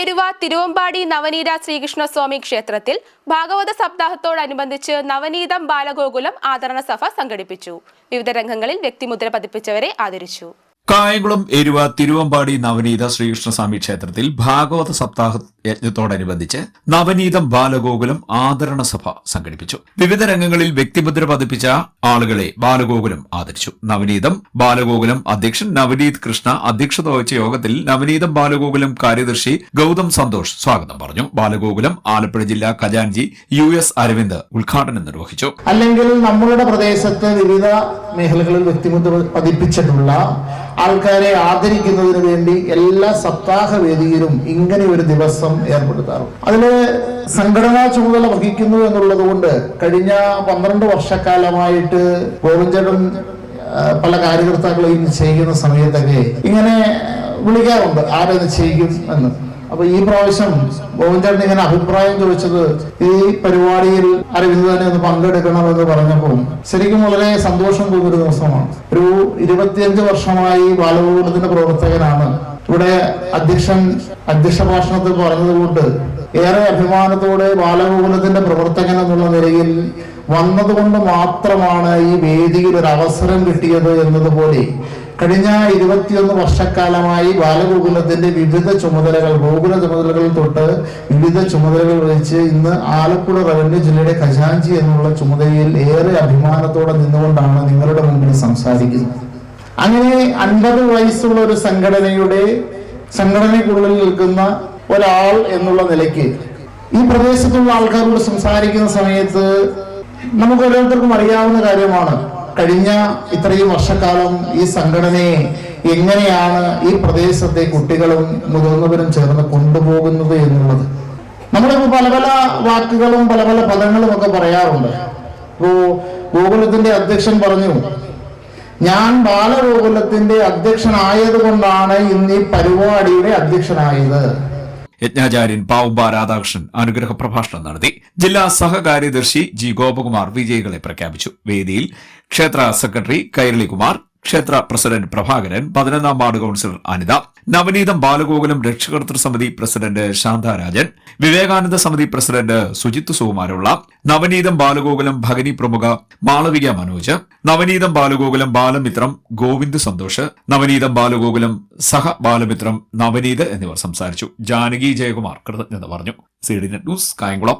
എരുവ തിരുവമ്പാടി നവനീത ശ്രീകൃഷ്ണസ്വാമി ക്ഷേത്രത്തിൽ ഭാഗവത സപ്താഹത്തോടനുബന്ധിച്ച് നവനീതം ബാലഗോകുലം ആദരണ സഭ സംഘടിപ്പിച്ചു. വിവിധ രംഗങ്ങളിൽ വ്യക്തിമുദ്ര പതിപ്പിച്ചവരെ ആദരിച്ചു. കായംകുളം എരുവ തിരുവമ്പാടി നവനീത ശ്രീകൃഷ്ണസ്വാമി ക്ഷേത്രത്തിൽ ഭാഗവത സപ്താഹ യജ്ഞത്തോടനുബന്ധിച്ച് നവനീതം ബാലഗോകുലം ആദരണ സഭ സംഘടിപ്പിച്ചു. വിവിധ രംഗങ്ങളിൽ വ്യക്തിമുദ്ര പതിപ്പിച്ച ആളുകളെ ബാലഗോകുലം ആദരിച്ചു. നവനീതം ബാലഗോകുലം അധ്യക്ഷൻ നവനീത് കൃഷ്ണ അധ്യക്ഷത വഹിച്ച യോഗത്തിൽ നവനീതം ബാലഗോകുലം കാര്യദർശി ഗൌതം സന്തോഷ് സ്വാഗതം പറഞ്ഞു. ബാലഗോകുലം ആലപ്പുഴ ജില്ലാ ഖജാൻജി യു എസ് അരവിന്ദ് ഉദ്ഘാടനം നിർവഹിച്ചു. അല്ലെങ്കിൽ നമ്മളുടെ പ്രദേശത്ത് വിവിധ മേഖലകളിൽ വ്യക്തിമുദ്ര പതിപ്പിച്ചിട്ടുള്ള ആൾക്കാരെ ആദരിക്കുന്നതിന് വേണ്ടി എല്ലാ സപ്താഹ വേദിയിലും ഇങ്ങനെ ഒരു ദിവസം ഏർപ്പെടുത്താറുണ്ട്. അതിലെ സംഘടനാ ചുമതല വഹിക്കുന്നു എന്നുള്ളത് കൊണ്ട് കഴിഞ്ഞ പന്ത്രണ്ട് വർഷക്കാലമായിട്ട് ഗോവിന്ദനും പല കാര്യകർത്താക്കളെയും ചെയ്യുന്ന സമയത്തൊക്കെ ഇങ്ങനെ വിളിക്കാറുണ്ട് ആരെ നിശ്ചയിക്കും എന്ന്. അപ്പൊ ഈ പ്രാവശ്യം ഗോവിന്ദൻ ഇങ്ങനെ അഭിപ്രായം ചോദിച്ചത് ഈ പരിപാടിയിൽ അരവിന്ദ് തന്നെ ഒന്ന് പങ്കെടുക്കണമെന്ന് പറഞ്ഞപ്പോൾ ശരിക്കും വളരെ സന്തോഷം തോന്നിയൊരു ദിവസമാണ്. ഒരു ഇരുപത്തിയഞ്ച് വർഷമായി ബാലഗോകുലത്തിന്റെ പ്രവർത്തകനാണ് അധ്യക്ഷൻ അധ്യക്ഷ ഭാഷണത്തിൽ പറഞ്ഞതുകൊണ്ട് ഏറെ അഭിമാനത്തോടെ ബാലഗോകുലത്തിന്റെ പ്രവർത്തകൻ എന്നുള്ള നിലയിൽ വന്നതുകൊണ്ട് മാത്രമാണ് ഈ വേദിയിൽ ഒരു അവസരം കിട്ടിയത് എന്നതുപോലെ കഴിഞ്ഞ ഇരുപത്തിയൊന്ന് വർഷക്കാലമായി ബാലഗോകുലത്തിന്റെ വിവിധ ചുമതലകൾ ഗോകുല ചുമതലകൾ തൊട്ട് വിവിധ ചുമതലകൾ വഹിച്ച് ഇന്ന് ആലപ്പുഴ റവന്യൂ ജില്ലയുടെ ഖജാൻജി എന്നുള്ള ചുമതലയിൽ ഏറെ അഭിമാനത്തോടെ നിന്നുകൊണ്ടാണ് നിങ്ങളുടെ മുമ്പിൽ സംസാരിക്കുന്നത്. അങ്ങനെ അൻപത് വയസ്സുള്ള ഒരു സംഘടനയുടെ സംഘടനയ്ക്കുള്ളിൽ നിൽക്കുന്ന ഒരാൾ എന്നുള്ള നിലയ്ക്ക് ഈ പ്രദേശത്തുള്ള ആൾക്കാരോട് സംസാരിക്കുന്ന സമയത്ത് നമുക്ക് ഓരോരുത്തർക്കും അറിയാവുന്ന കാര്യമാണ്. കഴിഞ്ഞ ഇത്രയും വർഷക്കാലം ഈ സംഘടനയെ എങ്ങനെയാണ് ഈ പ്രദേശത്തെ കുട്ടികളും മുതിർന്നവരും ചേർന്ന് കൊണ്ടുപോകുന്നത് എന്നുള്ളത്. നമ്മളിപ്പോ പല പല വാക്കുകളും പല പല പദങ്ങളും ഒക്കെ പറയാറുണ്ട്. ഇപ്പോ ഗോകുലത്തിന്റെ അധ്യക്ഷൻ പറഞ്ഞു ഞാൻ ബാലഗോകുലത്തിന്റെ അധ്യക്ഷനായത് കൊണ്ടാണ് ഇന്ന് ഈ പരിപാടിയുടെ അധ്യക്ഷനായത്. യജ്ഞാചാര്യൻ പാവുബ രാധാകൃഷ്ണൻ അനുഗ്രഹ പ്രഭാഷണം നടത്തി. ജില്ലാ സഹകാര്യദർശി ജി ഗോപകുമാർ വിജയികളെ പ്രഖ്യാപിച്ചു. വേദിയിൽ ക്ഷേത്ര സെക്രട്ടറി കൈരളികുമാർ ക്ഷേത്ര പ്രസിഡന്റ് പ്രഭാകരൻ പതിനൊന്നാം വാർഡ് കൌൺസിലർ അനിത നവനീതം ബാലഗോകുലം രക്ഷകർത്തൃ സമിതി പ്രസിഡന്റ് ശാന്താരാജൻ വിവേകാനന്ദ സമിതി പ്രസിഡന്റ് സുജിത്ത് സുകുമാരുള്ള നവനീതം ബാലഗോകുലം ഭഗനി പ്രമുഖ മാളവിക മനോജ് നവനീതം ബാലഗോകുലം ബാലമിത്രം ഗോവിന്ദ് സന്തോഷ് നവനീതം ബാലഗോകുലം സഹ ബാലമിത്രം നവനീത് എന്നിവർ സംസാരിച്ചു. ജാനകി ജയകുമാർ കൃതജ്ഞത പറഞ്ഞു. C D news Kayamkulam.